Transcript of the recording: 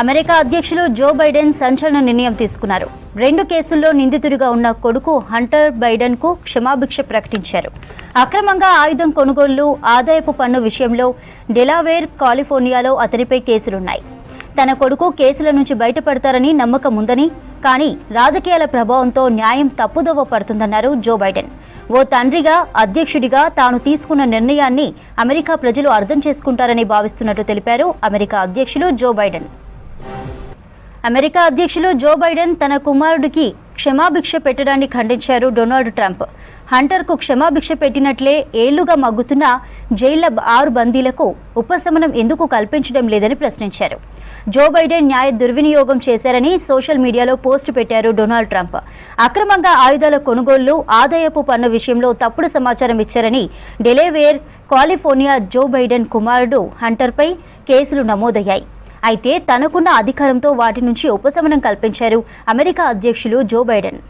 America అధ్యక్షులు Joe Biden సంచలన నిర్ణయం తీసుకున్నారు. రెండు కేసుల్లో నిందితుడిగా ఉన్న కొడుకు హంటర్ బైడెన్కు క్షమాభిక్ష ప్రకటించారు. అక్రమంగా ఆయుధం కొనుగోళ్ళు ఆదాయపు పన్ను విషయంలో డెలావేర్ కాలిఫోర్నియాలో అతనిపై కేసులున్నాయి. తన కొడుకు కేసుల నుంచి బయటపడతారని నమ్మకం ఉందని కానీ రాజకీయాల ప్రభావంతో న్యాయం తప్పుదోవ పడుతుందన్నారు జో బైడెన్. ఓ తండ్రిగా అధ్యక్షుడిగా తాను తీసుకున్న నిర్ణయాన్ని అమెరికా ప్రజలు అర్థం చేసుకుంటారని భావిస్తున్నట్టు తెలిపారు అమెరికా అధ్యక్షులు జో బైడెన్. అమెరికా అధ్యక్షులు జో బైడెన్ తన కుమారుడికి క్షమాభిక్ష పెట్టడాన్ని ఖండించారు డొనాల్డ్ ట్రంప్. హంటర్కు క్షమాభిక్ష పెట్టినట్లే ఏళ్ళుగా మగ్గుతున్న జైళ్ళ ఆరు బందీలకు ఉపశమనం ఎందుకు కల్పించడం లేదని ప్రశ్నించారు. జో బైడెన్ న్యాయ దుర్వినియోగం చేశారని సోషల్ మీడియాలో పోస్టు పెట్టారు డొనాల్డ్ ట్రంప్. అక్రమంగా ఆయుధాల కొనుగోళ్ళు ఆదాయపు పన్ను విషయంలో తప్పుడు సమాచారం ఇచ్చారని డెలేవేర్ కాలిఫోర్నియా జో బైడెన్ కుమారుడు హంటర్పై కేసులు నమోదయ్యాయి. అయితే తనకున్న అధికారంతో వాటి నుంచి ఉపశమనం కల్పించారు అమెరికా అధ్యక్షులు జో బైడెన్.